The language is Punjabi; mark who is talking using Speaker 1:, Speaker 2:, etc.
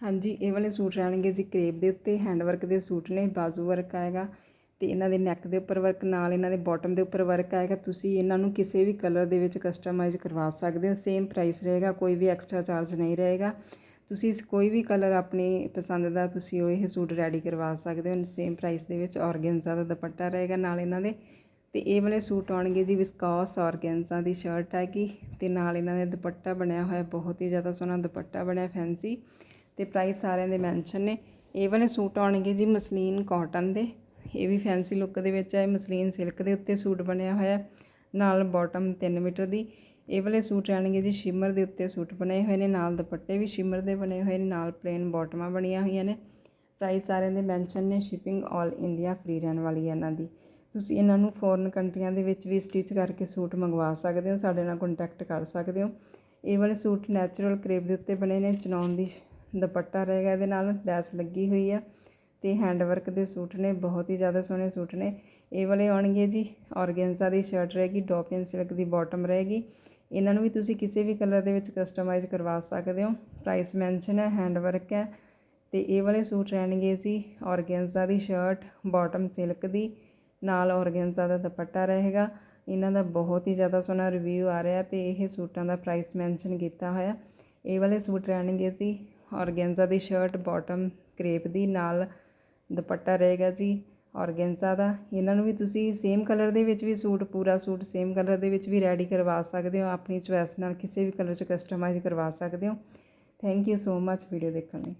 Speaker 1: ਹਾਂਜੀ, ਇਹ ਵਾਲੇ ਸੂਟ ਰਹਿਣਗੇ ਜੀ ਕਰੇਪ ਦੇ ਉੱਤੇ ਹੈਂਡ ਵਰਕ ਦੇ ਸੂਟ ਨੇ, ਬਾਜ਼ੂ ਵਰਕ ਆਏਗਾ ਤੇ ਇਹਨਾਂ ਦੇ ਨੈਕ ਦੇ ਉੱਪਰ ਵਰਕ, ਨਾਲ ਇਹਨਾਂ ਦੇ ਬਾਟਮ ਦੇ ਉੱਪਰ ਵਰਕ ਆਏਗਾ, ਤੁਸੀਂ ਇਹਨਾਂ ਨੂੰ ਕਿਸੇ ਵੀ ਕਲਰ ਦੇ ਵਿੱਚ ਕਸਟਮਾਈਜ਼ ਕਰਵਾ ਸਕਦੇ ਹੋ, ਸੇਮ ਪ੍ਰਾਈਸ ਰਹੇਗਾ, ਕੋਈ ਵੀ ਐਕਸਟਰਾ ਚਾਰਜ ਨਹੀਂ ਰਹੇਗਾ। ਤੁਸੀਂ ਕੋਈ ਵੀ ਕਲਰ ਆਪਣੀ ਪਸੰਦ ਦਾ ਤੁਸੀਂ ਉਹ ਇਹ ਸੂਟ ਰੈਡੀ ਕਰਵਾ ਸਕਦੇ ਹੋ, ਸੇਮ ਪ੍ਰਾਈਸ ਦੇ ਵਿੱਚ ਔਰਗੈਂਜ਼ਾ ਦਾ ਦੁਪੱਟਾ ਰਹੇਗਾ ਨਾਲ ਇਹਨਾਂ ਦੇ। ਤੇ ਇਹ ਵਾਲੇ ਸੂਟ ਆਉਣਗੇ ਜੀ ਵਿਸਕੋਸ ਔਰਗੈਂਜ਼ਾ ਦੀ ਸ਼ਰਟ ਹੈਗੀ ਤੇ ਨਾਲ ਇਹਨਾਂ ਦੇ ਦੁਪੱਟਾ ਬਣਿਆ ਹੋਇਆ, ਬਹੁਤ ਹੀ ਜ਼ਿਆਦਾ ਸੋਹਣਾ ਦੁਪੱਟਾ ਬਣਿਆ, ਫੈਂਸੀ। ਤੇ ਪ੍ਰਾਈਸ ਸਾਰਿਆਂ ਦੇ ਮੈਂਸ਼ਨ ਨੇ। ਇਹ ਵਾਲੇ ਸੂਟ ਆਉਣਗੇ ਜੀ ਮਸਲੀਨ ਕਾਟਨ ਦੇ। ਇਹ ਵੀ ਫੈਂਸੀ ਲੁੱਕ ਦੇ ਵਿੱਚ ਹੈ ਮਸਲੀਨ ਸਿਲਕ ਦੇ ਉੱਤੇ ਸੂਟ ਬਣਿਆ ਹੋਇਆ ਨਾਲ ਬਾਟਮ 3 ਮੀਟਰ ਦੀ। ਇਹ ਵਾਲੇ ਸੂਟ ਰਹਿਣਗੇ ਜੀ ਸ਼ਿਮਰ ਦੇ ਉੱਤੇ ਸੂਟ ਬਣੇ ਹੋਏ ਨੇ। ਨਾਲ ਦੁਪੱਟੇ ਵੀ ਸ਼ਿਮਰ ਦੇ ਬਣੇ ਹੋਏ ਨੇ, ਨਾਲ ਪਲੇਨ ਬਾਟਮਾਂ ਬਣੀਆਂ ਹੋਈਆਂ ਨੇ। ਪ੍ਰਾਈਸ ਸਾਰਿਆਂ ਦੇ ਮੈਂਸ਼ਨ ਨੇ ਸ਼ਿਪਿੰਗ 올 ਇੰਡੀਆ ਫ੍ਰੀ ਰਹਿਣ ਵਾਲੀ ਹੈ ਇਹਨਾਂ ਦੀ। ਤੁਸੀਂ ਇਹਨਾਂ ਨੂੰ ਫੋਰਨ ਕੰਟਰੀਆਂ ਦੇ ਵਿੱਚ ਵੀ ਸਟਿਚ ਕਰਕੇ ਸੂਟ ਮੰਗਵਾ ਸਕਦੇ ਹੋ, ਸਾਡੇ ਨਾਲ ਕੰਟੈਕਟ ਕਰ ਸਕਦੇ ਹੋ। ਇਹ ਵਾਲੇ ਸੂਟ ਨੈਚੁਰਲ ਕਰੇਪ ਦੇ ਉੱਤੇ ਬਣੇ ਨੇ ਚਨੌਨ ਦੀ ਦੁਪੱਟਾ ਰਹੇਗਾ ਇਹਦੇ ਨਾਲ, ਲੈਸ ਲੱਗੀ ਹੋਈ ਆ ਤੇ ਹੈਂਡ ਵਰਕ ਦੇ ਸੂਟ ਨੇ, ਬਹੁਤ ਹੀ ਜ਼ਿਆਦਾ ਸੋਹਣੇ ਸੂਟ ਨੇ। ਇਹ ਵਾਲੇ ਆਉਣਗੇ ਜੀ, ਔਰਗੈਂਜ਼ਾ ਦੀ ਸ਼ਰਟ ਰਹੇਗੀ ਡੋਪੀਅਨ ਸਿਲਕ ਦੀ ਬਾਟਮ ਰਹੇਗੀ ਇਹਨਾਂ ਨੂੰ ਵੀ ਤੁਸੀਂ ਕਿਸੇ ਵੀ ਕਲਰ ਦੇ ਵਿੱਚ ਕਸਟਮਾਈਜ਼ ਕਰਵਾ ਸਕਦੇ ਹੋ। ਪ੍ਰਾਈਸ ਮੈਂਸ਼ਨ ਹੈ ਹੈਂਡ ਵਰਕ ਹੈ ਤੇ ਇਹ ਵਾਲੇ ਸੂਟ ਰਹਿਣਗੇ ਜੀ, ਔਰਗੈਂਜ਼ਾ ਦੀ ਸ਼ਰਟ, ਬਾਟਮ ਸਿਲਕ ਦੀ, ਨਾਲ ਔਰਗੈਂਜ਼ਾ ਦਾ ਦੁਪੱਟਾ ਰਹੇਗਾ। ਇਹਨਾਂ ਦਾ ਬਹੁਤ ਹੀ ਜ਼ਿਆਦਾ ਸੋਹਣਾ ਰਿਵਿਊ ਆ ਰਿਹਾ ਤੇ ਇਹ ਸੂਟਾਂ ਦਾ ਪ੍ਰਾਈਸ ਮੈਂਸ਼ਨ ਕੀਤਾ ਹੋਇਆ। ਇਹ ਵਾਲੇ ਸੂਟ ਰਹਿਣਗੇ ਜੀ ਔਰਗੈਂਜ਼ਾ ਦੀ ਸ਼ਰਟ ਬਾਟਮ ਕਰੇਪ ਦੀ, ਨਾਲ ਦੁਪੱਟਾ ਰਹੇਗਾ ਜੀ ਔਰਗੈਂਜ਼ਾ ਦਾ। ਇਹਨਾਂ ਨੂੰ ਵੀ ਤੁਸੀਂ ਸੇਮ ਕਲਰ ਦੇ ਵਿੱਚ ਵੀ ਸੂਟ, ਪੂਰਾ ਸੂਟ ਸੇਮ ਕਲਰ ਦੇ ਵਿੱਚ ਵੀ ਰੈਡੀ ਕਰਵਾ ਸਕਦੇ ਹੋ। ਆਪਣੀ ਚੁਆਇਸ ਨਾਲ ਕਿਸੇ ਵੀ ਕਲਰ 'ਚ ਕਸਟਮਾਈਜ਼ ਕਰਵਾ ਸਕਦੇ ਹੋ। Thank you so much video ਦੇਖਣ ਲਈ।